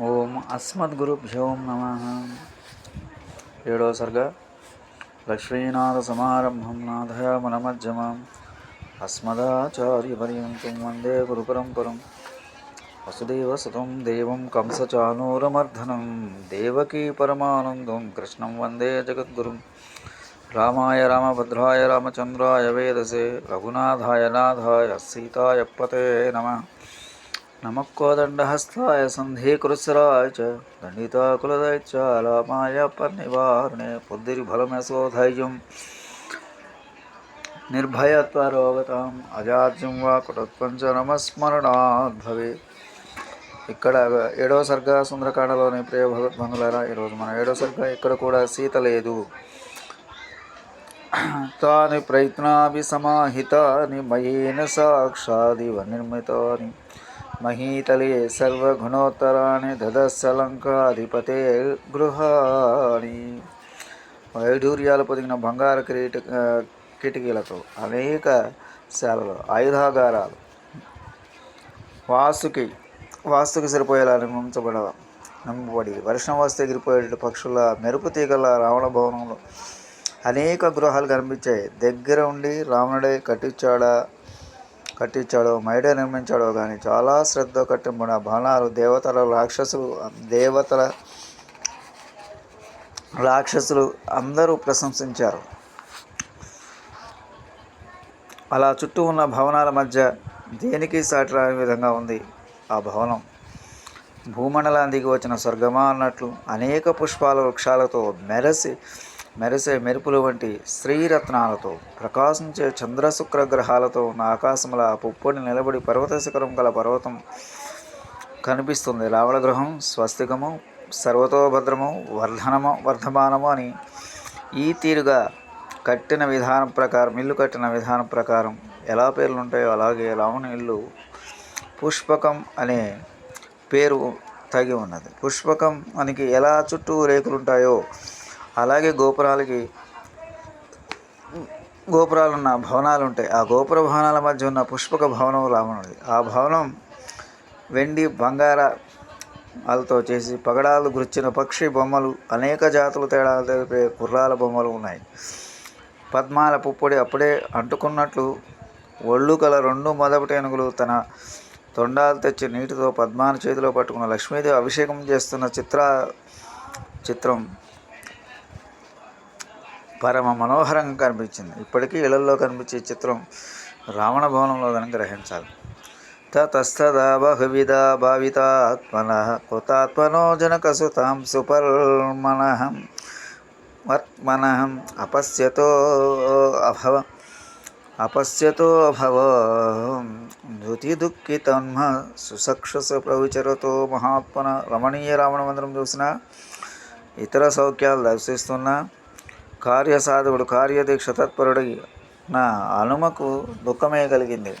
ఓం అస్మద్గురుభ్యో నమ. ఏడో సర్గ. లక్ష్మీనాథ సమారంభం నాథయామనమజ్జమాం అస్మదాచార్యపర్యంతం వందే గురుపరంపరం. వసుదేవసుతం దేవం కంసచానూరమర్ధనం దేవకీ పరమానందం. కృష్ణం వందే జగద్గురుం. రామాయ రామభద్రాయ రామచంద్రాయ వేదసే. రఘునాథాయ నాథాయ సీతాయ పతే నమ. నమక్కోదండహస్తాయ సంధీకృత్సరాయ చ దండితాకులదాయ చ రామాయ నిర్భయత్వరోగతాం అజాజ్యం వా కుటత్వం చ భవే ఇక్కడ ఏడవ సర్గ సుందరకాండలోని ప్రియ భగవద్బంధులారా ఈరోజు మన ఏడవ సర్గ ఇక్కడ కూడా సీత లేదు. తాని ప్రయత్నాభి సమాహితాని మయేన సాక్షాదివ నిర్మితాని మహీతలే సర్వగుణోత్తరాణి ధదస్సలంకాధిపతే గృహాణి వైఢూర్యాలు పొదిగిన బంగారు కిరీట కిటికీలతో అనేక శాలలు ఆయుధాగారాలు వాస్తుకి వాస్తుకి సరిపోయేలా నిర్మించబడ నింపబడి వర్షం వస్తే ఎగిరిపోయేట పక్షుల మెరుపు తీగల రావణ భవనంలో అనేక గృహాలు కనిపించాయి. దగ్గర ఉండి రావణుడే కట్టించాడా? కట్టించాడో మైడ నిర్మించాడో కానీ చాలా శ్రద్ధ కట్టింపడిన భవనాలు దేవతల రాక్షసులు దేవతల రాక్షసులు అందరూ ప్రశంసించారు. అలా చుట్టూ ఉన్న భవనాల మధ్య దేనికి సాటి రాని విధంగా ఉంది ఆ భవనం. భూమండలానికి వచ్చిన స్వర్గమా అన్నట్లు అనేక పుష్పాల వృక్షాలతో మెరసి మెరిసే మెరుపులు వంటి శ్రీరత్నాలతో ప్రకాశించే చంద్రశుక్ర గ్రహాలతో ఉన్న ఆకాశంలో ఆ పుప్పొడి నిలబడి పర్వత శిఖరం గల పర్వతం కనిపిస్తుంది. రావణ గ్రహం స్వస్తికము సర్వతోభద్రము వర్ధనము వర్ధమానము అని ఈ తీరుగా కట్టిన విధానం ప్రకారం ఇల్లు కట్టిన విధానం ప్రకారం ఎలా పేర్లు ఉంటాయో అలాగే రావణ ఇల్లు పుష్పకం అనే పేరు తగి ఉన్నది. పుష్పకం మనకి ఎలా చుట్టూ రేకులు ఉంటాయో అలాగే గోపురాలకి గోపురాలు ఉన్న భవనాలు ఉంటాయి ఆ గోపుర భవనాల మధ్య ఉన్న పుష్పక భవనం రావణుడి ఆ భవనం వెండి బంగార వాళ్ళతో చేసి పగడాలు గుర్చిన పక్షి బొమ్మలు అనేక జాతుల తేడాలు తెలిపే కుర్రాల బొమ్మలు ఉన్నాయి. పద్మాల పుప్పొడి అప్పుడే అంటుకున్నట్లు ఒళ్ళు కల రెండు మొదటి ఏనుగులు తన తొండాలు తెచ్చి నీటితో పద్మాన చేతిలో పట్టుకున్న లక్ష్మీదేవి అభిషేకం చేస్తున్న చిత్ర చిత్రం పరమ మనోహరంగా కనిపించింది. ఇప్పటికీ ఇళ్ళలో కనిపించే చిత్రం రావణ భవనంలో కనుక గ్రహించాలి. తతస్తదా బహువిధ భావితాత్మన కృతాత్మనో జనకసుతాం సుపర్మనహం వర్త్మనహం అపశ్యతో అభవ అపశ్యతో అభవ ధృతి దుఃఖితన్మ సుసక్షస ప్రవిచరతో మహాత్మన రమణీయ రావణ మందిరం చూసిన ఇతర సౌఖ్యాలు దర్శిస్తున్నా కార్యసాధకుడు కార్యదీక్ష తత్పరుడి నా అనుమకు దుఃఖమే కలిగింది.